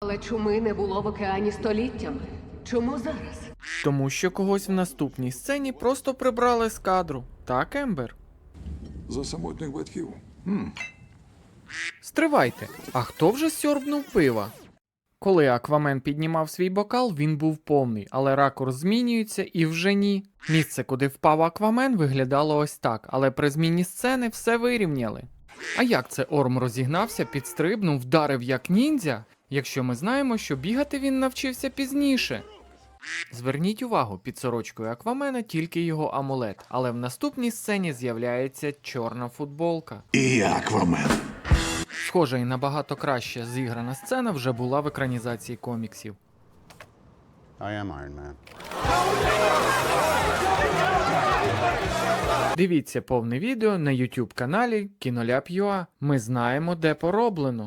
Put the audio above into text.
Але чуми не було в океані століттями. Чому зараз? Тому що когось в наступній сцені просто прибрали з кадру. Так, Ембер? За самотніх батьків. Стривайте, а хто вже сьорбнув пива? Коли Аквамен піднімав свій бокал, він був повний, але ракурс змінюється і вже ні. Місце, куди впав Аквамен, виглядало ось так, але при зміні сцени все вирівняли. А як це Орм розігнався, підстрибнув, вдарив як ніндзя, якщо ми знаємо, що бігати він навчився пізніше? Зверніть увагу, під сорочкою Аквамена тільки його амулет, але в наступній сцені з'являється чорна футболка. І Аквамен. Схожа і набагато краще зіграна сцена вже була в екранізації коміксів. I am Iron Man. Дивіться повне відео на YouTube каналі Кіноляп.ua. Ми знаємо, де пороблено.